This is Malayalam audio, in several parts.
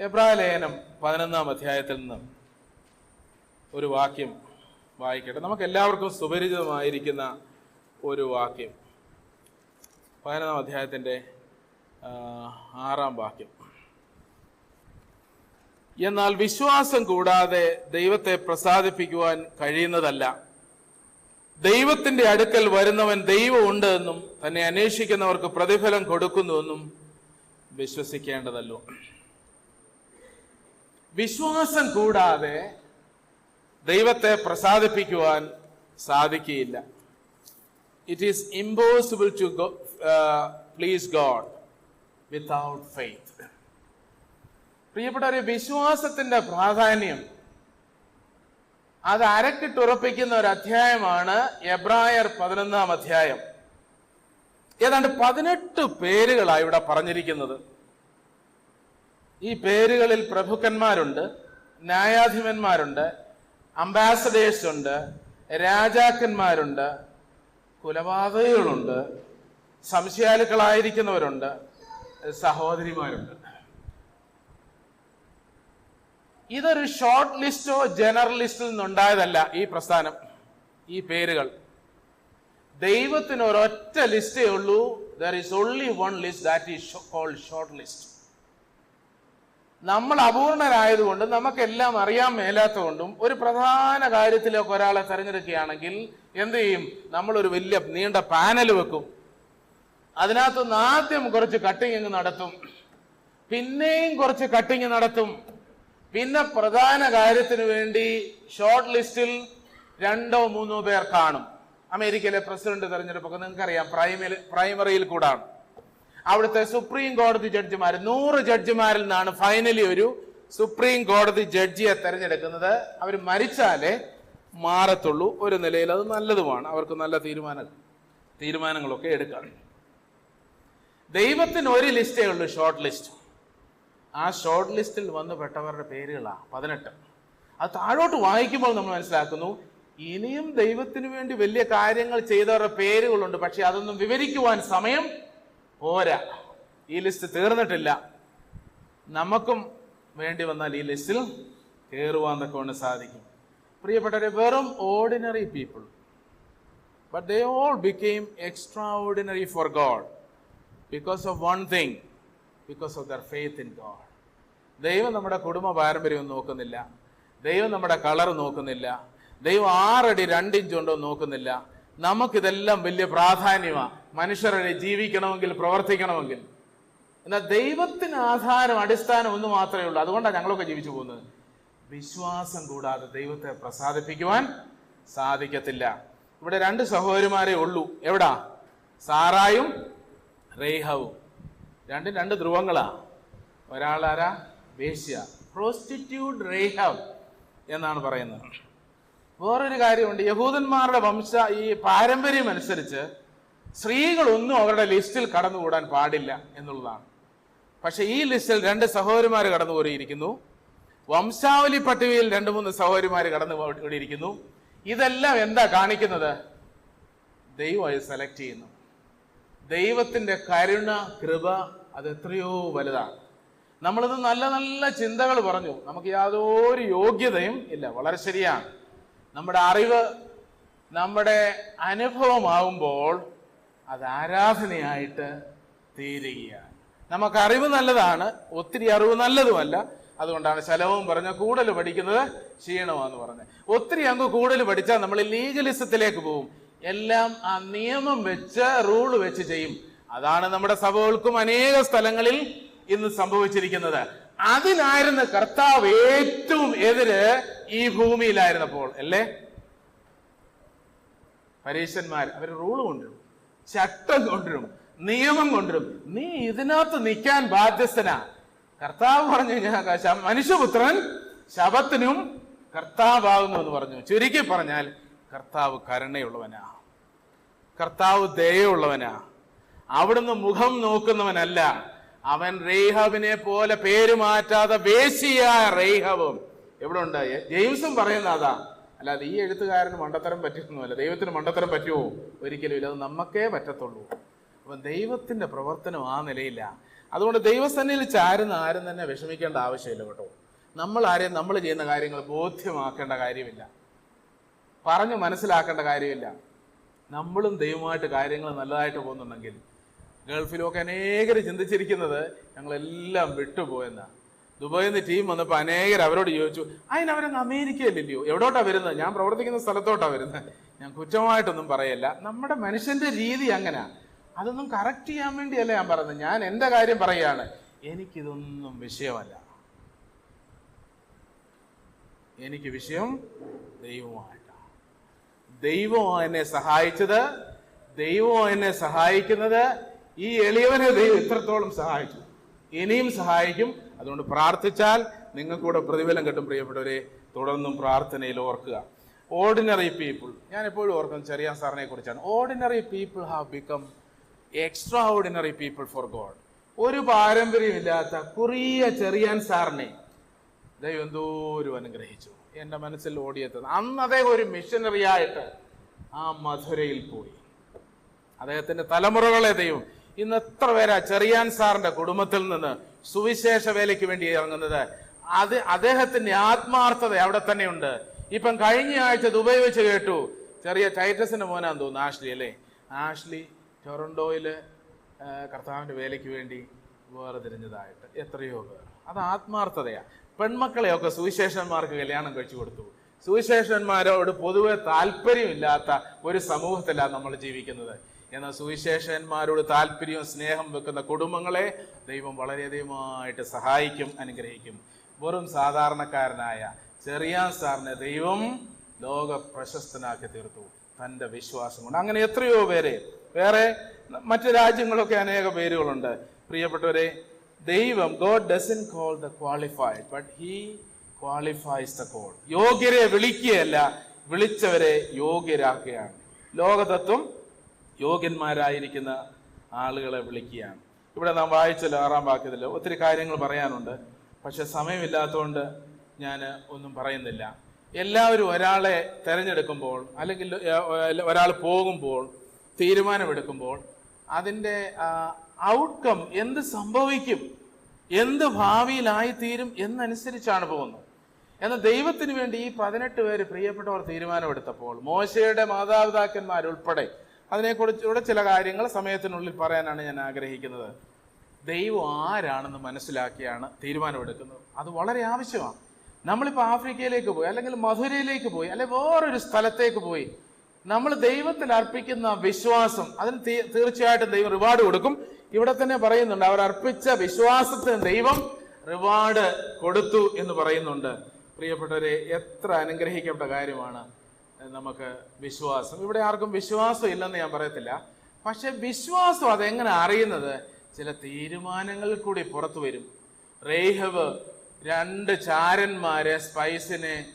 എബ്രായ ലേഖനം പതിനൊന്നാം അധ്യായത്തിൽ നിന്ന് ഒരു വാക്യം വായിക്കട്ടെ. നമുക്ക് എല്ലാവർക്കും സുപരിചിതമായിരിക്കുന്ന ഒരു വാക്യം. പതിനൊന്നാം അധ്യായത്തിന്റെ ആറാം വാക്യം. എന്നാൽ വിശ്വാസം കൂടാതെ ദൈവത്തെ പ്രസാദിപ്പിക്കുവാൻ കഴിയുന്നതല്ല. ദൈവത്തിന്റെ അടുക്കൽ വരുന്നവൻ ദൈവമുണ്ട് എന്നും തന്നെ അന്വേഷിക്കുന്നവർക്ക് പ്രതിഫലം കൊടുക്കുന്നുവെന്നും വിശ്വസിക്കേണ്ടതല്ലോ. വിശ്വാസം കൂടാതെ ദൈവത്തെ പ്രസാദിപ്പിക്കുവാൻ സാധിക്കുകയില്ല. It is impossible to please God without faith പ്രിയപ്പെട്ട ഒരു വിശ്വാസത്തിന്റെ പ്രാധാന്യം അത് അരക്കിട്ടുറപ്പിക്കുന്ന ഒരു അധ്യായമാണ് എബ്രായർ പതിനൊന്നാം അധ്യായം. ഏതാണ്ട് പതിനെട്ട് പേരുകളാണ് ഇവിടെ പറഞ്ഞിരിക്കുന്നത്. ഈ പേരുകളിൽ പ്രഭുക്കന്മാരുണ്ട് ന്യായാധിപന്മാരുണ്ട് അംബാസഡേഴ്സ് ഉണ്ട് രാജാക്കന്മാരുണ്ട് കുലപാതകളുണ്ട് സംശയാലുക്കളായിരിക്കുന്നവരുണ്ട് സഹോദരിമാരുണ്ട്. ഇതൊരു ഷോർട്ട് ലിസ്റ്റോ ജനറൽ ലിസ്റ്റിൽ നിന്നുണ്ടായതല്ല ഈ പ്രസ്ഥാനം ഈ പേരുകൾ. ദൈവത്തിന് ഒരൊറ്റ ലിസ്റ്റേ ഉള്ളൂ. There is only one list that is called short list നമ്മൾ അപൂർണരായതുകൊണ്ട് നമുക്കെല്ലാം അറിയാൻ മേലാത്തതുകൊണ്ടും ഒരു പ്രധാന കാര്യത്തിലൊക്കെ ഒരാളെ തെരഞ്ഞെടുക്കുകയാണെങ്കിൽ എന്ത് ചെയ്യും? നമ്മളൊരു വലിയ നീണ്ട പാനൽ വെക്കും. അതിനകത്തുനിന്ന് ആദ്യം കുറച്ച് കട്ടിങ് നടത്തും. പിന്നെയും കുറച്ച് കട്ടിങ് നടത്തും. പിന്നെ പ്രധാന കാര്യത്തിന് വേണ്ടി ഷോർട്ട് ലിസ്റ്റിൽ രണ്ടോ മൂന്നോ പേർ കാണും. അമേരിക്കയിലെ പ്രസിഡന്റ് തെരഞ്ഞെടുപ്പൊക്കെ നിങ്ങൾക്കറിയാം പ്രൈമറി പ്രൈമറിയിൽ കൂടാണ്. അവിടുത്തെ സുപ്രീം കോടതി ജഡ്ജിമാർ നൂറ് ജഡ്ജിമാരിൽ നിന്നാണ് ഫൈനലി ഒരു സുപ്രീം കോടതി ജഡ്ജിയെ തെരഞ്ഞെടുക്കുന്നത്. അവർ മരിച്ചാലേ മാറത്തുള്ളൂ. ഒരു നിലയിൽ അത് നല്ലതുമാണ്. അവർക്ക് നല്ല തീരുമാനം തീരുമാനങ്ങളൊക്കെ എടുക്കാം. ദൈവത്തിന് ഒരു ലിസ്റ്റേ ഉള്ളൂ ഷോർട്ട് ലിസ്റ്റ് ആ ഷോർട്ട് ലിസ്റ്റിൽ വന്നു പെട്ടവരുടെ പേരുകളാണ് പതിനെട്ട്. അത് താഴോട്ട് വായിക്കുമ്പോൾ നമ്മൾ മനസ്സിലാക്കുന്നു ഇനിയും ദൈവത്തിന് വേണ്ടി വലിയ കാര്യങ്ങൾ ചെയ്തവരുടെ പേരുകളുണ്ട് പക്ഷെ അതൊന്നും വിവരിക്കുവാൻ സമയം പോരാ. ഈ ലിസ്റ്റ് തീർന്നിട്ടില്ല. നമുക്കും വേണ്ടി വന്നാൽ ഈ ലിസ്റ്റിൽ കയറുവാൻ കൊണ്ട് സാധിക്കും. പ്രിയപ്പെട്ടവരെ വെറും ordinary people but they all became extraordinary for God because of one thing because of their faith in God ദൈവം നമ്മുടെ കുടുംബ പാരമ്പര്യം നോക്കുന്നില്ല. ദൈവം നമ്മുടെ കളർ നോക്കുന്നില്ല. ദൈവം ആറടി രണ്ടിഞ്ചുണ്ടോ നോക്കുന്നില്ല. നമുക്കിതെല്ലാം വലിയ പ്രാധാന്യമാണ് മനുഷ്യരെ ജീവിക്കണമെങ്കിൽ പ്രവർത്തിക്കണമെങ്കിൽ. എന്നാൽ ദൈവത്തിന് ആധാരം അടിസ്ഥാനം ഒന്ന് മാത്രമേ ഉള്ളൂ. അതുകൊണ്ടാണ് ഞങ്ങളൊക്കെ ജീവിച്ചു പോകുന്നത്. വിശ്വാസം കൂടാതെ ദൈവത്തെ പ്രസാദിപ്പിക്കുവാൻ സാധിക്കത്തില്ല. ഇവിടെ രണ്ട് സഹോദരിമാരെ ഉള്ളൂ. എവിടാ? സാറായും റേഹവും. രണ്ടും രണ്ട് ധ്രുവങ്ങളാ. ഒരാളാരാ? വേശ്യ പ്രോസ്റ്റിറ്റ്യൂട്ട് റേഹവ് എന്നാണ് പറയുന്നത്. വേറൊരു കാര്യമുണ്ട്. യഹൂദന്മാരുടെ വംശ ഈ പാരമ്പര്യം അനുസരിച്ച് സ്ത്രീകളൊന്നും അവരുടെ ലിസ്റ്റിൽ കടന്നുകൂടാൻ പാടില്ല എന്നുള്ളതാണ്. പക്ഷെ ഈ ലിസ്റ്റിൽ രണ്ട് സഹോദരിമാർ കടന്നു കടന്നുകൂടിയിരിക്കുന്നു. വംശാവലി പട്ടികയിൽ രണ്ട് മൂന്ന് സഹോദരിമാർ കടന്നു കൂടിയിരിക്കുന്നു ഇതെല്ലാം എന്താ കാണിക്കുന്നത്? ദൈവം അത് സെലക്ട് ചെയ്യുന്നു. ദൈവത്തിന്റെ കരുണ കൃപ അത് എത്രയോ വലുതാണ്. നമ്മളിത് നല്ല നല്ല ചിന്തകൾ പറഞ്ഞു. നമുക്ക് യാതൊരു യോഗ്യതയും ഇല്ല. വളരെ ശരിയാണ്. നമ്മുടെ അറിവ് നമ്മുടെ അനുഭവമാവുമ്പോൾ അത് ആരാധനയായിട്ട് തീരുകയാണ്. നമുക്ക് അറിവ് നല്ലതാണ് ഒത്തിരി അറിവ് നല്ലതുമല്ല. അതുകൊണ്ടാണ് ശലവും പറഞ്ഞ കൂടുതൽ പഠിക്കുന്നത് ക്ഷീണമാന്ന് പറഞ്ഞത്. ഒത്തിരി അങ്ങ് കൂടുതൽ പഠിച്ചാൽ നമ്മൾ ലീഗലിസത്തിലേക്ക് പോകും എല്ലാം ആ നിയമം വെച്ച് റൂൾ വെച്ച് ചെയ്യും. അതാണ് നമ്മുടെ സഭകൾക്കും അനേക സ്ഥലങ്ങളിൽ ഇന്ന് സംഭവിച്ചിരിക്കുന്നത്. അതിനായിരുന്നു കർത്താവ് ഏറ്റവും എതിര് ഈ ഭൂമിയിലായിരുന്നപ്പോൾ അല്ലേ? പരീശന്മാർ അവർ റൂൾ കൊണ്ടുവരും. ചട്ടം കൊണ്ടുവരും നിയമം കൊണ്ടുവരും. നീ ഇതിനകത്ത് നിൽക്കാൻ ബാധ്യസ്ഥനാ. കർത്താവ് പറഞ്ഞു ഞാൻ മനുഷ്യപുത്രൻ ശബത്തിനും കർത്താവാകുന്നു എന്ന് പറഞ്ഞു. ചുരുക്കി പറഞ്ഞാൽ കർത്താവ് കരുണയുള്ളവനാ. കർത്താവ് ദയുള്ളവനാ അവിടുന്ന് മുഖം നോക്കുന്നവനല്ല. അവൻ റേഹബിനെ പോലെ പേര് വേശിയായ റേഹവും എവിടെ ഉണ്ടായി? ജെയിംസും പറയുന്ന അതാ. അല്ലാതെ ഈ എഴുത്തുകാരന് മണ്ടത്തരം പറ്റിയൊന്നുമല്ല. ദൈവത്തിന് മണ്ടത്തരം പറ്റുമോ? ഒരിക്കലും ഇല്ല. അത് നമുക്കേ പറ്റത്തുള്ളൂ. അപ്പം ദൈവത്തിന്റെ പ്രവർത്തനം ആ നിലയില്ല. അതുകൊണ്ട് ദൈവസന്നിധിയിൽ ചാരുന്ന ആരും തന്നെ വിഷമിക്കേണ്ട ആവശ്യമില്ല കേട്ടോ. നമ്മൾ ആരെയും നമ്മൾ ചെയ്യുന്ന കാര്യങ്ങൾ ബോധ്യമാക്കേണ്ട കാര്യമില്ല. പറഞ്ഞു മനസ്സിലാക്കേണ്ട കാര്യമില്ല. നമ്മളും ദൈവമായിട്ട് കാര്യങ്ങൾ നല്ലതായിട്ട് പോകുന്നുണ്ടെങ്കിൽ ഗൾഫിലൊക്കെ അനേകർ ചിന്തിച്ചിരിക്കുന്നത് ഞങ്ങളെല്ലാം വിട്ടുപോയെന്ന. ദുബായിൽ നിന്ന് ടീം വന്നപ്പോൾ അനേകർ അവരോട് ചോദിച്ചു അതിന് അവരങ്ങ് അമേരിക്കയിലില്ലയോ? എവിടോട്ടാ വരുന്നത്? ഞാൻ പ്രവർത്തിക്കുന്ന സ്ഥലത്തോട്ടാ വരുന്നത്. ഞാൻ കുറ്റമായിട്ടൊന്നും പറയല്ല. നമ്മുടെ മനുഷ്യന്റെ രീതി അങ്ങനെ. അതൊന്നും കറക്റ്റ് ചെയ്യാൻ വേണ്ടിയല്ല ഞാൻ പറയുന്നത്. ഞാൻ എന്റെ കാര്യം പറയുകയാണ് എനിക്കിതൊന്നും വിഷയമല്ല. എനിക്ക് വിഷയം ദൈവമായിട്ടാണ് ദൈവം എന്നെ സഹായിച്ചത് ദൈവം എന്നെ സഹായിക്കുന്നത് ഈ എളിയവനെ ദൈവം ഇത്രത്തോളം സഹായിച്ചു. ഇനിയും സഹായിക്കും. അതുകൊണ്ട് പ്രാർത്ഥിച്ചാൽ നിങ്ങൾക്കൂടെ പ്രതിഫലം കിട്ടും പ്രിയപ്പെട്ടവരെ. തുടർന്നും പ്രാർത്ഥനയിൽ ഓർക്കുക. ഓർഡിനറി പീപ്പിൾ ഞാൻ എപ്പോഴും ഓർക്കുന്നത് ചെറിയ സാറിനെ കുറിച്ചാണ്. Ordinary people have become extraordinary people for God ഒരു പാരമ്പര്യമില്ലാത്ത കുറിയ ചെറിയാൻ സാറിനെ ദൈവം എന്തോരും അനുഗ്രഹിച്ചു. എന്റെ മനസ്സിൽ ഓടിയെത്തുന്നത് അന്ന് അദ്ദേഹം ഒരു മിഷനറിയായിട്ട് ആ മധുരയിൽ പോയി. അദ്ദേഹത്തിന്റെ തലമുറകളെ ദൈവം ഇന്ന് എത്ര പേരാ ചെറിയാൻ സാറിന്റെ കുടുംബത്തിൽ നിന്ന് സുവിശേഷ വേലയ്ക്ക് വേണ്ടി ഇറങ്ങുന്നത്? അത് അദ്ദേഹത്തിന്റെ ആത്മാർത്ഥത അവിടെ തന്നെയുണ്ട്. ഇപ്പം കഴിഞ്ഞ ആഴ്ച ദുബൈ വെച്ച് കേട്ടു. ചെറിയ ടൈറ്റസിന്റെ മോനാന്ന് തോന്നുന്നു ആഷ്ലി അല്ലേ? ആഷ്ലി ടൊറണ്ടോയിൽ കർത്താവിന്റെ വേലയ്ക്ക് വേണ്ടി വേർതിരിഞ്ഞതായിട്ട് എത്രയോ പേർ. അത് ആത്മാർത്ഥതയാ. പെൺമക്കളെയൊക്കെ സുവിശേഷന്മാർക്ക് കല്യാണം കഴിച്ചു കൊടുത്തു. സുവിശേഷന്മാരോട് പൊതുവെ താല്പര്യമില്ലാത്ത ഒരു സമൂഹത്തിലാണ് നമ്മൾ ജീവിക്കുന്നത്. എന്നാൽ സുവിശേഷന്മാരോട് താല്പര്യവും സ്നേഹം വെക്കുന്ന കുടുംബങ്ങളെ ദൈവം വളരെയധികമായിട്ട് സഹായിക്കും അനുഗ്രഹിക്കും. വെറും സാധാരണക്കാരനായ ചെറിയ സാറിനെ ദൈവം ലോക പ്രശസ്തനാക്കി തീർത്തു. തന്റെ വിശ്വാസം കൊണ്ട് അങ്ങനെ എത്രയോ പേരെ. വേറെ മറ്റു രാജ്യങ്ങളൊക്കെ അനേക പേരുകളുണ്ട്. പ്രിയപ്പെട്ടവരെ ദൈവം God doesn't call the qualified but he qualifies the called യോഗ്യരെ വിളിക്കുകയല്ല വിളിച്ചവരെ യോഗ്യരാക്കുകയാണ്. ലോകതത്വം യോഗ്യന്മാരായിരിക്കുന്ന ആളുകളെ വിളിക്കുകയാണ്. ഇവിടെ നാം വായിച്ചല്ലോ ആറാം വാക്യത്തിൽ ഒത്തിരി കാര്യങ്ങൾ പറയാനുണ്ട്. പക്ഷെ സമയമില്ലാത്തതുകൊണ്ട് ഞാൻ ഒന്നും പറയുന്നില്ല. എല്ലാവരും ഒരാളെ തിരഞ്ഞെടുക്കുമ്പോൾ അല്ലെങ്കിൽ ഒരാൾ പോകുമ്പോൾ തീരുമാനമെടുക്കുമ്പോൾ അതിന്റെ ഔട്ട്കം എന്ത് സംഭവിക്കും എന്ത് ഭാവിയിലായിത്തീരും എന്നനുസരിച്ചാണ് പോകുന്നത്. എന്നാൽ ദൈവത്തിന് വേണ്ടി ഈ പതിനെട്ട് പേര് പ്രിയപ്പെട്ടവർ തീരുമാനമെടുത്തപ്പോൾ മോശയുടെ മാതാപിതാക്കന്മാരുൾപ്പെടെ അതിനെക്കുറിച്ചുകൂടെ ചില കാര്യങ്ങൾ സമയത്തിനുള്ളിൽ പറയാനാണ് ഞാൻ ആഗ്രഹിക്കുന്നത്. ദൈവം ആരാണെന്ന് മനസ്സിലാക്കിയാണ് തീരുമാനമെടുക്കുന്നത്. അത് വളരെ ആവശ്യമാണ്. നമ്മളിപ്പോൾ ആഫ്രിക്കയിലേക്ക് പോയി അല്ലെങ്കിൽ മധുരയിലേക്ക് പോയി അല്ലെങ്കിൽ വേറൊരു സ്ഥലത്തേക്ക് പോയി നമ്മൾ ദൈവത്തിൽ അർപ്പിക്കുന്ന വിശ്വാസം അതിന് തീർച്ചയായിട്ടും ദൈവം റിവാർഡ് കൊടുക്കും. ഇവിടെ തന്നെ പറയുന്നുണ്ട് അവർ അർപ്പിച്ച വിശ്വാസത്തിന് ദൈവം റിവാർഡ് കൊടുത്തു എന്ന് പറയുന്നുണ്ട്. പ്രിയപ്പെട്ടവരെ എത്ര അനുഗ്രഹിക്കപ്പെട്ട കാര്യമാണ്. നമുക്ക് വിശ്വാസം. ഇവിടെ ആർക്കും വിശ്വാസം ഇല്ലെന്ന് ഞാൻ പറയത്തില്ല. പക്ഷെ വിശ്വാസം അതെങ്ങനെ അറിയുന്നത്? ചില തീരുമാനങ്ങൾ കൂടി പുറത്തു വരും. റേഹവ് രണ്ട് ചാരന്മാരെ സ്പൈസിനെ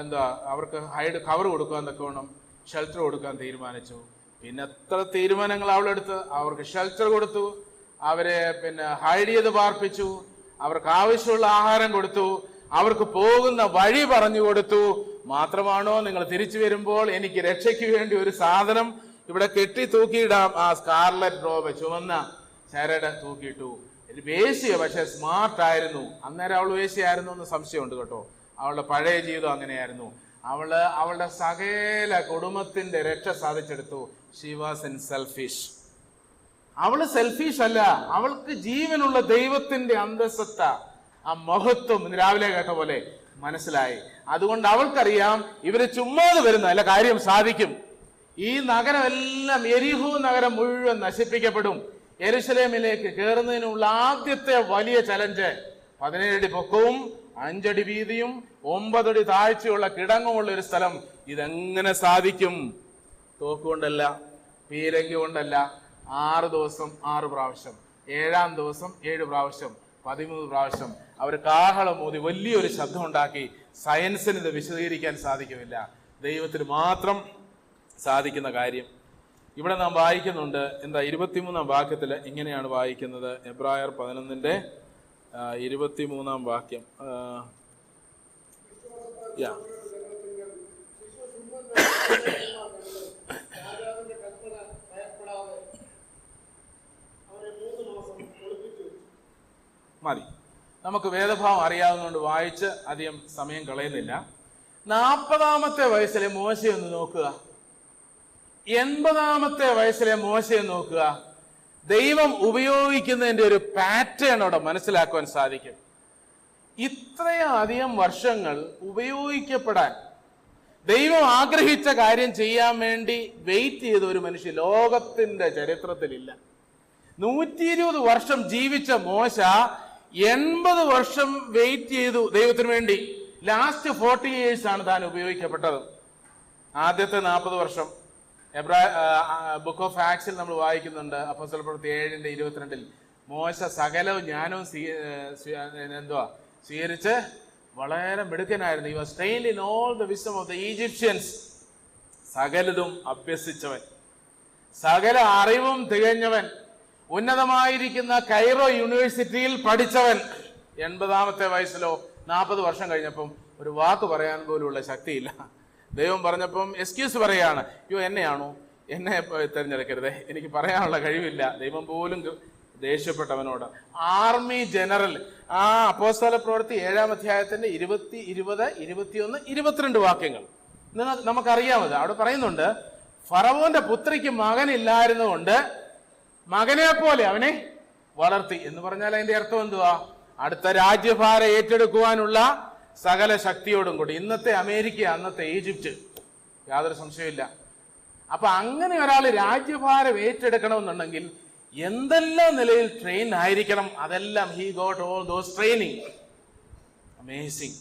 എന്താ അവർക്ക് ഹൈഡ് കവർ കൊടുക്കാൻ തക്കവണ്ണം ഷെൽട്ടർ കൊടുക്കാൻ തീരുമാനിച്ചു. പിന്നെ എത്ര തീരുമാനങ്ങൾ അവളെടുത്ത് അവർക്ക് ഷെൽട്ടർ കൊടുത്തു. അവരെ പിന്നെ ഹൈഡ് ചെയ്ത് പാർപ്പിച്ചു. അവർക്ക് ആവശ്യമുള്ള ആഹാരം കൊടുത്തു. അവർക്ക് പോകുന്ന വഴി പറഞ്ഞു കൊടുത്തു. മാത്രമാണോ നിങ്ങൾ തിരിച്ചു വരുമ്പോൾ എനിക്ക് രക്ഷയ്ക്ക് വേണ്ടി ഒരു സാധനം ഇവിടെ കെട്ടി തൂക്കിയിടാം. ആ സ്കാർലറ്റ് റോബ് ചുവന്ന ചരട് തൂക്കിയിട്ടു. വേശിയ പക്ഷെ സ്മാർട്ട് ആയിരുന്നു. അന്നേരം അവൾ വേശിയായിരുന്നു എന്ന് സംശയമുണ്ട് കേട്ടോ. അവളുടെ പഴയ ജീവിതം അങ്ങനെയായിരുന്നു. അവൾ അവളുടെ സകല കുടുംബത്തിന്റെ രക്ഷ സാധിച്ചെടുത്തു. ഷി വാസ് ഇൻ സെൽഫിഷ് അവൾ സെൽഫിഷ് അല്ല. അവൾക്ക് ജീവനുള്ള ദൈവത്തിന്റെ അന്തസ്സത്ത ആ മഹത്വം രാവിലെ കേട്ട പോലെ. മനസ്സിലായി. അതുകൊണ്ട് അവൾക്കറിയാം ഇവർ ചുമ്മാതെ വരുന്ന അല്ല കാര്യം സാധിക്കും. ഈ നഗരമെല്ലാം എരിഹു നഗരം മുഴുവൻ നശിപ്പിക്കപ്പെടും. എരുസലേമിലേക്ക് കയറുന്നതിനുള്ള ആദ്യത്തെ വലിയ ചലഞ്ച് പതിനേഴടി പൊക്കവും അഞ്ചടി വീതിയും ഒമ്പതടി താഴ്ചയുള്ള കിടങ്ങുമുള്ള ഒരു സ്ഥലം. ഇതെങ്ങനെ സാധിക്കും? തോക്കുകൊണ്ടല്ല പീരങ്കി കൊണ്ടല്ല ആറ് ദിവസം ആറ് പ്രാവശ്യം ഏഴാം ദിവസം ഏഴ് പ്രാവശ്യം. പതിമൂന്ന് പ്രാവശ്യം അവർ കാഹളം ഊതി വലിയൊരു ശബ്ദം ഉണ്ടാക്കി സയൻസിന് ഇത് വിശദീകരിക്കാൻ സാധിക്കുമില്ല ദൈവത്തിന് മാത്രം സാധിക്കുന്ന കാര്യം. ഇവിടെ നാം വായിക്കുന്നുണ്ട് എന്താ ഇരുപത്തിമൂന്നാം വാക്യത്തിൽ ഇങ്ങനെയാണ് വായിക്കുന്നത്. എബ്രായർ പതിനൊന്നിന്റെ ഇരുപത്തിമൂന്നാം വാക്യം. യാ രാജാവിന്റെ കൽപ്പന ഭയപ്പെടാതെ അവരെ മൂന്ന് മാസം ഒളിപ്പിച്ചു വെച്ചു മതി. നമുക്ക് വേദഭാവം അറിയാവുന്നതുകൊണ്ട് വായിച്ച് അധികം സമയം കളയുന്നില്ല. നാൽപ്പതാമത്തെ വയസ്സിലെ മോശയൊന്ന് നോക്കുക. എൺപതാമത്തെ വയസ്സിലെ മോശയെ നോക്കുക. ദൈവം ഉപയോഗിക്കുന്നതിന്റെ ഒരു പാറ്റേൺ അവിടെ മനസ്സിലാക്കുവാൻ സാധിക്കും. ഇത്രയധികം വർഷങ്ങൾ ഉപയോഗിക്കപ്പെടാൻ ദൈവം ആഗ്രഹിച്ച കാര്യം ചെയ്യാൻ വേണ്ടി വെയിറ്റ് ചെയ്ത ഒരു മനുഷ്യ ലോകത്തിന്റെ ചരിത്രത്തിലില്ല. നൂറ്റി ഇരുപത് വർഷം ജീവിച്ച മോശ എൺപത് വർഷം വെയിറ്റ് ചെയ്തു ദൈവത്തിന് വേണ്ടി. ലാസ്റ്റ് ഫോർട്ടി ഇയേഴ്സ് ആണ് താൻ ഉപയോഗിക്കപ്പെട്ടത്. ആദ്യത്തെ നാൽപ്പത് വർഷം. എബ്രാ ബുക്ക് ഓഫ് ആക്സിൽ നമ്മൾ വായിക്കുന്നുണ്ട്. അപ്പൊ പ്രവൃത്തി ഏഴിന്റെ ഇരുപത്തിരണ്ടിൽ. മോശ സകലവും ഞാനും എന്തുവാ? സ്വീകരിച്ച് വളരെ മിടുക്കനായിരുന്നു. He was trained in all the wisdom of the Egyptians സകലതും അഭ്യസിച്ചവൻ. സകല അറിവും തികഞ്ഞവൻ. ഉന്നതമായിരിക്കുന്ന കൈറോ യൂണിവേഴ്സിറ്റിയിൽ പഠിച്ചവൻ. എൺപതാമത്തെ വയസ്സിലോ നാൽപ്പത് വർഷം കഴിഞ്ഞപ്പം ഒരു വാക്ക് പറയാൻ പോലുള്ള ശക്തിയില്ല. ദൈവം പറഞ്ഞപ്പം എക്സ്ക്യൂസ് പറയാണ്. അയ്യോ എന്നെയാണോ? എന്നെ തിരഞ്ഞെടുക്കരുതേ. എനിക്ക് പറയാനുള്ള കഴിവില്ല. ദൈവം പോലും ദേഷ്യപ്പെട്ടവനോട്. ആർമി ജനറൽ ആ അപ്പോസ്തല പ്രവൃത്തി ഏഴാം അധ്യായത്തിന്റെ ഇരുപത്തി ഇരുപത് ഇരുപത്തിയൊന്ന് ഇരുപത്തിരണ്ട് വാക്യങ്ങൾ. നിങ്ങൾ നമുക്കറിയാമത് അവിടെ പറയുന്നുണ്ട് ഫറവോന്റെ പുത്രിക്ക് മകനില്ലായിരുന്നുകൊണ്ട് മകനെ പോലെ അവനെ. വളർത്തി. എന്ന് പറഞ്ഞാൽ അതിന്റെ അർത്ഥം എന്തുവാ? അടുത്ത രാജ്യഭാര ഏറ്റെടുക്കുവാനുള്ള സകല ശക്തിയോടും കൂടി. ഇന്നത്തെ അമേരിക്ക അന്നത്തെ ഈജിപ്റ്റ്. യാതൊരു സംശയമില്ല അപ്പൊ അങ്ങനെ ഒരാൾ രാജ്യഭാരം ഏറ്റെടുക്കണമെന്നുണ്ടെങ്കിൽ എന്തെല്ലാം നിലയിൽ ട്രെയിൻ ആയിരിക്കണം? അതെല്ലാം he got all those training amazing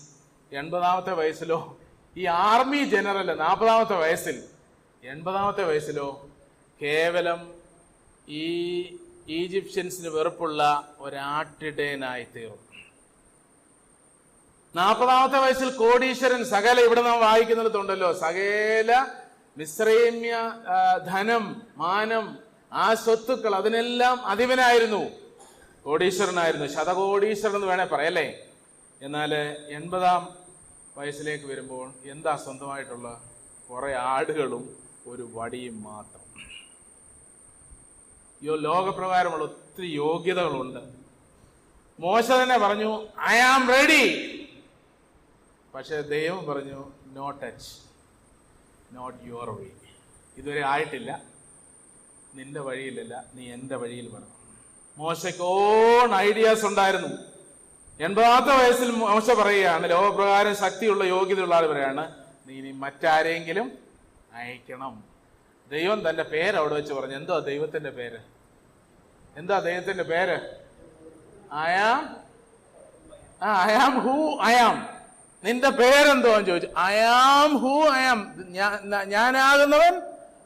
എൺപതാമത്തെ വയസ്സിലോ ഈ ആർമി ജനറൽ നാൽപ്പതാമത്തെ വയസ്സിൽ എൺപതാമത്തെ വയസ്സിലോ കേവലം ഈ ഈജിപ്ഷ്യൻസിന് വെറുപ്പുള്ള ഒരാട്ടിടയനായി തീർന്നു. നാൽപ്പതാമത്തെ വയസ്സിൽ കോടീശ്വരൻ സകല ഇവിടെ നാം വായിക്കുന്നിടത്തുണ്ടല്ലോ. സകല മിശ്രൈമ്യ ധനം മാനം ആ സ്വത്തുക്കൾ അതിനെല്ലാം അധിപനായിരുന്നു. കോടീശ്വരനായിരുന്നു. ശതകോടീശ്വരൻ എന്ന് വേണേ പറയല്ലേ? എന്നാൽ എൺപതാം വയസ്സിലേക്ക് വരുമ്പോൾ എന്താ സ്വന്തമായിട്ടുള്ള? കുറെ ആടുകളും ഒരു വടിയും മാത്രം. ലോകപ്രകാരമുള്ള ഒത്തിരി യോഗ്യതകളുണ്ട്. മോശ തന്നെ പറഞ്ഞു ഐ ആം റെഡി പക്ഷെ ദൈവം പറഞ്ഞു no touch not your way ഇതുവരെ ആയിട്ടില്ല. നിന്റെ വഴിയിലല്ല നീ എന്റെ വഴിയിൽ വരണം. മോശയ്ക്ക് ഓൺ ഐഡിയാസ് ഉണ്ടായിരുന്നു. എൺപതാമത്തെ വയസ്സിൽ മോശ പറയുകയാണ് ലോകപ്രകാരം ശക്തിയുള്ള യോഗ്യതയുള്ള ആൾ പറയാണ്. നീ ഇനി മറ്റാരെങ്കിലും അയക്കണം. ദൈവം തന്റെ പേര് അവിടെ വെച്ച് പറഞ്ഞു. എന്തോ ദൈവത്തിന്റെ പേര്? എന്താ ദൈവത്തിന്റെ പേര്? അയാം ആ അയാം ഹൂ അയാം നിന്റെ പേരെന്തോ എന്ന് ചോദിച്ചു. അയാം ഹൂ അയാം ഞാനാകുന്നവൻ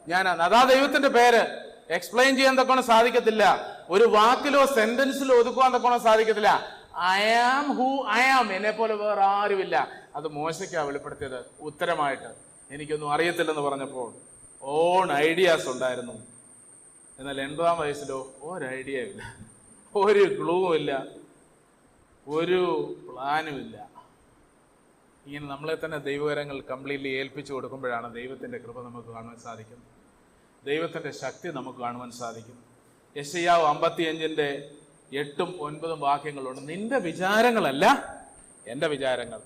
ഞാനാണ് അതാ ദൈവത്തിന്റെ പേര്. എക്സ്പ്ലെയിൻ ചെയ്യാൻ തക്കോണം സാധിക്കത്തില്ല. ഒരു വാക്കിലോ സെന്റൻസിലോ ഒതുക്കുവാൻ തക്കോണം സാധിക്കത്തില്ല. അയാം ഹൂ അയാം എന്നെ പോലെ വേറെ ആരുമില്ല. അത് മോശയ്ക്കാ വെളിപ്പെടുത്തിയത്. ഉത്തരമായിട്ട്. എനിക്കൊന്നും അറിയത്തില്ലെന്ന് പറഞ്ഞപ്പോൾ. ഓൺ ഐഡിയാസ് ഉണ്ടായിരുന്നു. എന്നാൽ എൺപതാം വയസ്സിലോ ഒരു ഐഡിയ ഇല്ല. ഒരു ക്ലൂവും ഇല്ല. ഒരു പ്ലാനും ഇല്ല. ഇങ്ങനെ നമ്മളെ തന്നെ ദൈവകരങ്ങൾ കംപ്ലീറ്റ്ലി ഏൽപ്പിച്ചു കൊടുക്കുമ്പോഴാണ് ദൈവത്തിന്റെ കൃപ നമുക്ക് കാണുവാൻ സാധിക്കും. ദൈവത്തിന്റെ ശക്തി നമുക്ക് കാണുവാൻ സാധിക്കും. യശയാവ് അമ്പത്തിയഞ്ചിന്റെ എട്ടും ഒൻപതും വാക്യങ്ങളുണ്ട്. നിന്റെ വിചാരങ്ങളല്ല എന്റെ വിചാരങ്ങൾ.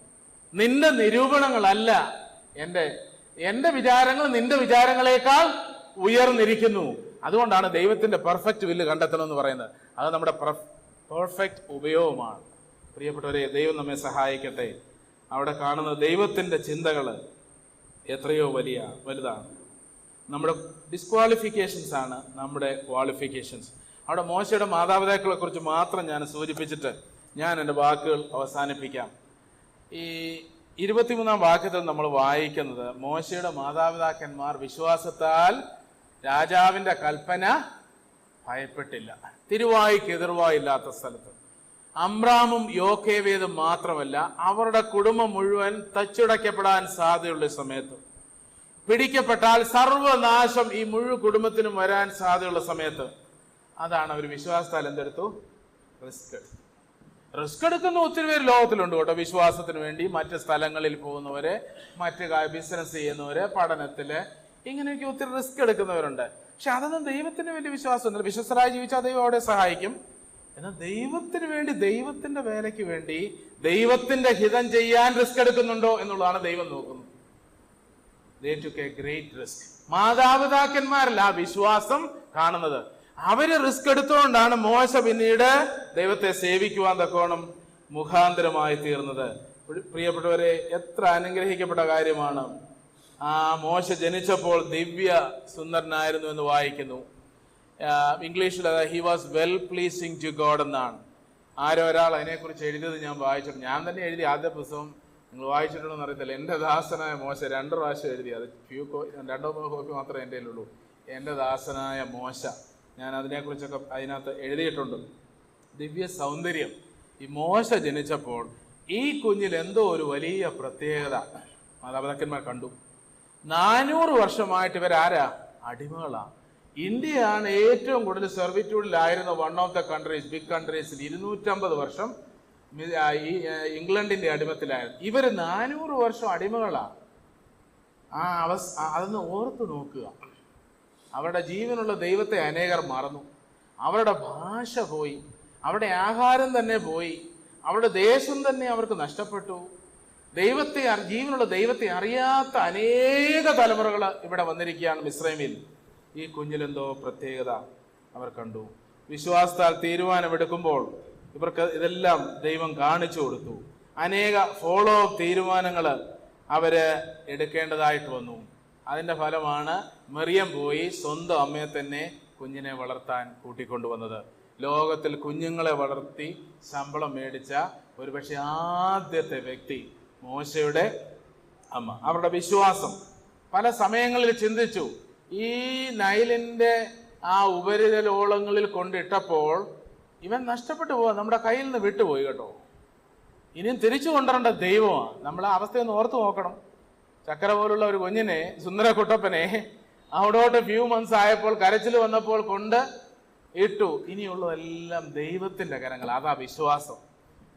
നിന്റെ നിരൂപണങ്ങളല്ല എന്റെ എന്റെ വിചാരങ്ങൾ നിന്റെ വിചാരങ്ങളെക്കാൾ ഉയർന്നിരിക്കുന്നു. അതുകൊണ്ടാണ് ദൈവത്തിന്റെ പെർഫെക്റ്റ് വില്ല് കണ്ടെത്തണം എന്ന് പറയുന്നത്. അത് നമ്മുടെ പെർഫെക്റ്റ് ഉപയോഗമാണ്. പ്രിയപ്പെട്ടവരെ ദൈവം നമ്മെ സഹായിക്കട്ടെ. അവിടെ കാണുന്ന ദൈവത്തിന്റെ ചിന്തകൾ എത്രയോ വലിയ വലുതാണ്. നമ്മുടെ ഡിസ്ക്വാളിഫിക്കേഷൻസ് ആണ് നമ്മുടെ ക്വാളിഫിക്കേഷൻസ് അവിടെ മോശയുടെ മാതാപിതാക്കളെ കുറിച്ച് മാത്രം ഞാൻ സൂചിപ്പിച്ചിട്ട് ഞാൻ എന്റെ വാക്കുകൾ അവസാനിപ്പിക്കാം. ഈ ഇരുപത്തിമൂന്നാം വാക്യത്തിൽ നമ്മൾ വായിക്കുന്നത് മോശയുടെ മാതാപിതാക്കന്മാർ വിശ്വാസത്താൽ രാജാവിന്റെ കൽപ്പന ഭയപ്പെട്ടില്ല. തിരുവായിക്ക് എതിർവായില്ലാത്ത സ്ഥലത്ത്. അമ്രാമും യോക്കേവേദും മാത്രമല്ല അവരുടെ കുടുംബം മുഴുവൻ തച്ചുടയ്ക്കപ്പെടാൻ സാധ്യതയുള്ള സമയത്ത്. പിടിക്കപ്പെട്ടാൽ സർവനാശം ഈ മുഴു കുടുംബത്തിനും വരാൻ സാധ്യതയുള്ള സമയത്ത്. അതാണ് അവർ വിശ്വാസത്താൽ എന്തെടുത്തു? റിസ്ക് റിസ്ക് എടുക്കുന്ന ഒത്തിരി പേര് ലോകത്തിലുണ്ട് കേട്ടോ. വിശ്വാസത്തിന് വേണ്ടി മറ്റ് സ്ഥലങ്ങളിൽ പോകുന്നവര് മറ്റ് ബിസിനസ് ചെയ്യുന്നവര് പഠനത്തിൽ ഇങ്ങനെയൊക്കെ ഒത്തിരി റിസ്ക് എടുക്കുന്നവരുണ്ട്. പക്ഷെ അതൊന്നും ദൈവത്തിന് വേണ്ടി വിശ്വാസമൊന്നുമില്ല. വിശ്വസരായി ജീവിച്ചാൽ ദൈവം അവിടെ സഹായിക്കും. എന്നാൽ ദൈവത്തിന് വേണ്ടി ദൈവത്തിന്റെ വേലയ്ക്ക് വേണ്ടി ദൈവത്തിന്റെ ഹിതം ചെയ്യാൻ റിസ്ക് എടുക്കുന്നുണ്ടോ എന്നുള്ളതാണ് ദൈവം നോക്കുന്നത്. എ ഗ്രേറ്റ് റിസ്ക് മാതാപിതാക്കന്മാരല്ല ആ വിശ്വാസം കാണുന്നത്. അവർ റിസ്ക് എടുത്തുകൊണ്ടാണ് മോശ പിന്നീട് ദൈവത്തെ സേവിക്കുവാൻ തക്കോണം മുഖാന്തരമായി തീർന്നത്. പ്രിയപ്പെട്ടവരെ എത്ര അനുഗ്രഹിക്കപ്പെട്ട കാര്യമാണ്. ആ മോശ ജനിച്ചപ്പോൾ ദിവ്യ സുന്ദരനായിരുന്നു എന്ന് വായിക്കുന്നു. ഇംഗ്ലീഷിൽ he was well pleasing to God എന്നാണ്. ആരോ ഒരാൾ അതിനെക്കുറിച്ച് എഴുതിയത് ഞാൻ വായിച്ചിട്ടുണ്ട്. ഞാൻ തന്നെ എഴുതി ആദ്യ പുസ്തകം നിങ്ങൾ വായിച്ചിട്ടുണ്ടോ അറിയത്തില്ല. എന്റെ ദാസനായ മോശ രണ്ട് പ്രാവശ്യം എഴുതി. അത് ഫ്യൂ കോ രണ്ടോ മൂന്നോ കോപ്പി മാത്രമേ എന്റെ ഉള്ളൂ എന്റെ ദാസനായ മോശ. ഞാൻ അതിനെക്കുറിച്ചൊക്കെ അതിനകത്ത് എഴുതിയിട്ടുണ്ട്. ദിവ്യ സൗന്ദര്യം ഈ മോശ ജനിച്ചപ്പോൾ ഈ കുഞ്ഞിൽ എന്തോ ഒരു വലിയ പ്രത്യേകത മാതാപിതാക്കന്മാർ കണ്ടു. നാനൂറ് വർഷമായിട്ട് ഇവരാരാ? അടിമകളാ. ഇന്ത്യയാണ് ഏറ്റവും കൂടുതൽ സെർവിറ്റ്യൂഡിലായിരുന്ന one of the countries big കൺട്രീസിൽ ഇരുന്നൂറ്റമ്പത് വർഷം ഇംഗ്ലണ്ടിന്റെ അടിമത്തിലായിരുന്നു. ഇവർ നാനൂറ് വർഷം അടിമകളാ. ആ അവസ് അതൊന്ന് ഓർത്ത് നോക്കുക. അവരുടെ ജീവനുള്ള ദൈവത്തെ അനേകർ മറന്നു. അവരുടെ ഭാഷ പോയി. അവരുടെ ആഹാരം തന്നെ പോയി. അവരുടെ ദേശം തന്നെ അവർക്ക് നഷ്ടപ്പെട്ടു. ദൈവത്തെ ജീവനുള്ള ദൈവത്തെ അറിയാത്ത അനേക തലമുറകൾ ഇവിടെ വന്നിരിക്കുകയാണ് മിശ്രമിൽ ഈ കുഞ്ഞിലെന്തോ പ്രത്യേകത അവർ കണ്ടു. വിശ്വാസത്താൽ തീരുമാനമെടുക്കുമ്പോൾ ഇവർക്ക് ഇതെല്ലാം ദൈവം കാണിച്ചു കൊടുത്തു. അനേക ഫോളോ അപ്പ് തീരുമാനങ്ങൾ അവർ എടുക്കേണ്ടതായിട്ട് വന്നു. അതിന്റെ ഫലമാണ് മെറിയം പോയി സ്വന്തം അമ്മയെ തന്നെ കുഞ്ഞിനെ വളർത്താൻ കൂട്ടിക്കൊണ്ടുവന്നത്. ലോകത്തിൽ കുഞ്ഞുങ്ങളെ വളർത്തി ശമ്പളം മേടിച്ച ഒരുപക്ഷെ ആദ്യത്തെ വ്യക്തി മോശയുടെ അമ്മ. അവരുടെ വിശ്വാസം. പല സമയങ്ങളിൽ ചിന്തിച്ചു ഈ നൈലിന്റെ ആ ഉപരിതലോളങ്ങളിൽ കൊണ്ടിട്ടപ്പോൾ ഇവൻ നഷ്ടപ്പെട്ടു പോവാ. നമ്മുടെ കയ്യിൽ നിന്ന് വിട്ടുപോയി കേട്ടോ. ഇനിയും തിരിച്ചു കൊണ്ടുവരേണ്ട ദൈവമാണ്. നമ്മൾ ആ അവസ്ഥയൊന്ന് ഓർത്ത് നോക്കണം. ചക്കര പോലുള്ള ഒരു കുഞ്ഞിനെ സുന്ദര കുട്ടപ്പനെ അവിടോട്ട് ഫ്യൂ മന്ത്സ് ആയപ്പോൾ കരച്ചിൽ വന്നപ്പോൾ കൊണ്ട് ഇട്ടു. ഇനിയുള്ളതെല്ലാം ദൈവത്തിന്റെ കരങ്ങൾ അതാ വിശ്വാസം.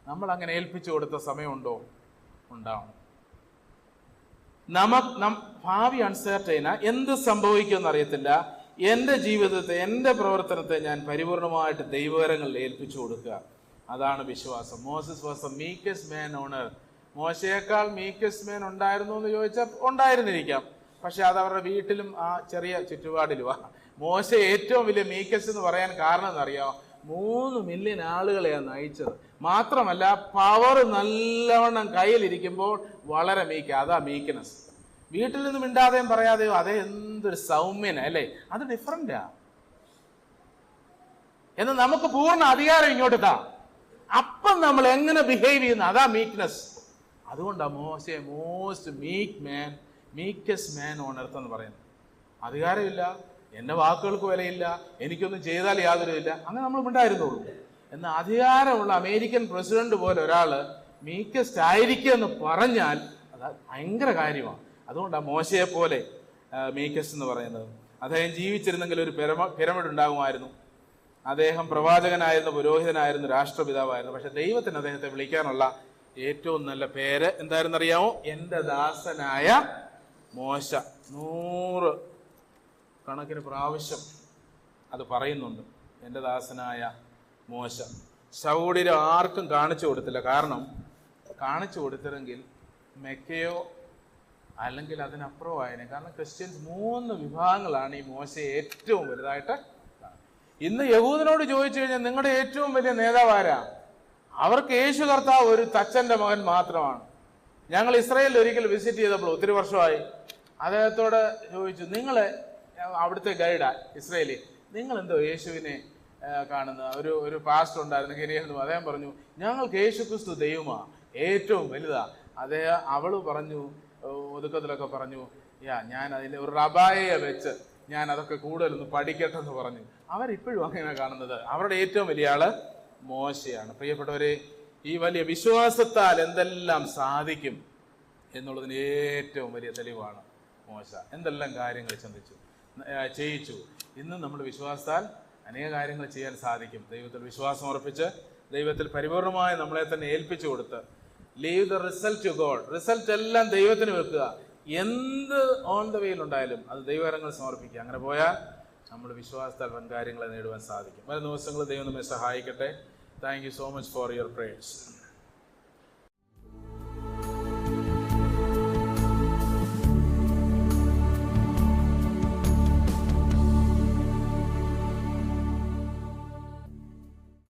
നമ്മൾ അങ്ങനെ ഏൽപ്പിച്ചു കൊടുത്ത സമയമുണ്ടോ? ഉണ്ടാവണം. നമുക്ക് നം ഭാവി അൺസർട്ടൈന എന്ത് സംഭവിക്കുമെന്ന് അറിയത്തില്ല എന്റെ ജീവിതത്തെ എന്റെ പ്രവർത്തനത്തെ ഞാൻ പരിപൂർണമായിട്ട് ദൈവകരങ്ങളിൽ ഏൽപ്പിച്ചു കൊടുക്കുക. അതാണ് വിശ്വാസം. Moses was a meekest man on earth മോശയേക്കാൾ meekest man ഉണ്ടായിരുന്നു എന്ന് ചോദിച്ചാൽ ഉണ്ടായിരുന്നിരിക്കാം. പക്ഷെ അത് അവരുടെ വീട്ടിലും ആ ചെറിയ ചുറ്റുപാടിലുമാ മോശ ഏറ്റവും വലിയ മീക്കസ് എന്ന് പറയാൻ കാരണം എന്നറിയാമോ മൂന്ന് മില്യൺ ആളുകളെയാണ് നയിച്ചത്. മാത്രമല്ല പവർ നല്ലവണ്ണം കയ്യിലിരിക്കുമ്പോൾ വളരെ മീക്ക അതാ മീക്ക്നെസ് വീട്ടിൽ നിന്നും മിണ്ടാതെയും പറയാതെയോ അതേ എന്തൊരു സൗമ്യന അല്ലേ? അത് ഡിഫറന്റാ എന്ന് നമുക്ക് പൂർണ അധികാരം ഇങ്ങോട്ട് താ. അപ്പം നമ്മൾ എങ്ങനെ ബിഹേവ് ചെയ്യുന്നു? അതാ മീക്ക്നെസ് അതുകൊണ്ടാ മോശെ most meek man meekest man on earth എന്ന് പറയുന്നത്. അധികാരമില്ല എന്റെ വാക്കുകൾക്ക് വിലയില്ല എനിക്കൊന്നും ചെയ്താൽ യാതൊരു ഇല്ല അങ്ങനെ നമ്മൾ ഉണ്ടായിരുന്നുള്ളൂ എന്നാൽ അധികാരമുള്ള അമേരിക്കൻ പ്രസിഡന്റ് പോലെ ഒരാൾ മീക്കസ്റ്റ് ആയിരിക്കുക എന്ന് പറഞ്ഞാൽ അത് ഭയങ്കര കാര്യമാണ്. അതുകൊണ്ടാണ് മോശയെ പോലെ മീക്കസ്റ്റ് എന്ന് പറയുന്നത്. അദ്ദേഹം ജീവിച്ചിരുന്നെങ്കിൽ ഒരു പിരമ പിരമിഡ് ഉണ്ടാകുമായിരുന്നു. അദ്ദേഹം പ്രവാചകനായിരുന്നു പുരോഹിതനായിരുന്നു രാഷ്ട്രപിതാവായിരുന്നു. പക്ഷെ ദൈവത്തിന് അദ്ദേഹത്തെ വിളിക്കാനുള്ള ഏറ്റവും നല്ല പേര് എന്തായിരുന്നു അറിയാമോ എന്റെ ദാസനായ മോശ. നൂറ് കണക്കിന് പ്രാവശ്യം അത് പറയുന്നുണ്ട്. എന്റെ ദാസനായ മോശ. സൗഡിൽ ആർക്കും കാണിച്ചു കൊടുത്തില്ല. കാരണം കാണിച്ചു കൊടുത്തിരുന്നെങ്കിൽ മെക്കയോ അല്ലെങ്കിൽ അതിനപ്പുറം ആയനെ കാരണം ക്രിസ്ത്യൻസ് മൂന്ന് വിഭാഗങ്ങളാണ് ഈ മോശ ഏറ്റവും വലുതായിട്ട് ഇന്ന് യഹൂദനോട് ചോദിച്ചു കഴിഞ്ഞാൽ നിങ്ങളുടെ ഏറ്റവും വലിയ നേതാവ് ആരാ അവർക്ക് യേശു കർത്താവ് ഒരു തച്ചന്റെ മകൻ മാത്രമാണ്. ഞങ്ങൾ ഇസ്രയേലിൽ ഒരിക്കൽ വിസിറ്റ് ചെയ്തപ്പോൾ ഒത്തിരി വർഷമായി അദ്ദേഹത്തോട് ചോദിച്ചു നിങ്ങൾ അവിടുത്തെ ഗൈഡാ ഇസ്രായേലി? നിങ്ങൾ എന്തോ യേശുവിനെ കാണുന്ന ഒരു ഒരു പാസ്റ്റ് ഉണ്ടായിരുന്നു ഗിരിയെന്നും അദ്ദേഹം പറഞ്ഞു ഞങ്ങൾക്ക് യേശു ക്രിസ്തു ഏറ്റവും വലുതാ. അദ്ദേഹം അവൾ പറഞ്ഞു ഒതുക്കത്തിലൊക്കെ പറഞ്ഞു യാ ഞാൻ അതിന്റെ ഒരു റബായയെ വെച്ച് ഞാൻ അതൊക്കെ കൂടുതലൊന്ന് പഠിക്കട്ടെ എന്ന് പറഞ്ഞു. അവരിപ്പോഴും അങ്ങനെ കാണുന്നത്. അവരുടെ ഏറ്റവും വലിയ ആൾ മോശയാണ്. പ്രിയപ്പെട്ടവരെ ഈ വലിയ വിശ്വാസത്താൽ എന്തെല്ലാം സാധിക്കും എന്നുള്ളതിന് ഏറ്റവും വലിയ തെളിവാണ് മോശ. എന്തെല്ലാം കാര്യങ്ങൾ ചിന്തിച്ചു ചെയ്യിച്ചു. ഇന്ന് നമ്മൾ വിശ്വാസത്താൽ അനേക കാര്യങ്ങൾ ചെയ്യാൻ സാധിക്കും. ദൈവത്തിൽ വിശ്വാസം ഉറപ്പിച്ച് ദൈവത്തിൽ പരിപൂർണമായി നമ്മളെ തന്നെ ഏൽപ്പിച്ചു കൊടുത്ത് leave the result to God result എല്ലാം ദൈവത്തിന് വെക്കുക. എന്ത് ഓൺ ദ വേയിൽ ഉണ്ടായാലും അത് ദൈവകരങ്ങൾ സമർപ്പിക്കുക. അങ്ങനെ പോയാൽ നമ്മൾ വിശ്വാസത്താൽ കാര്യങ്ങളെ നേടുവാൻ സാധിക്കും. വരും ദിവസങ്ങൾ ദൈവം നമ്മെ സഹായിക്കട്ടെ. Thank you so much for your prayers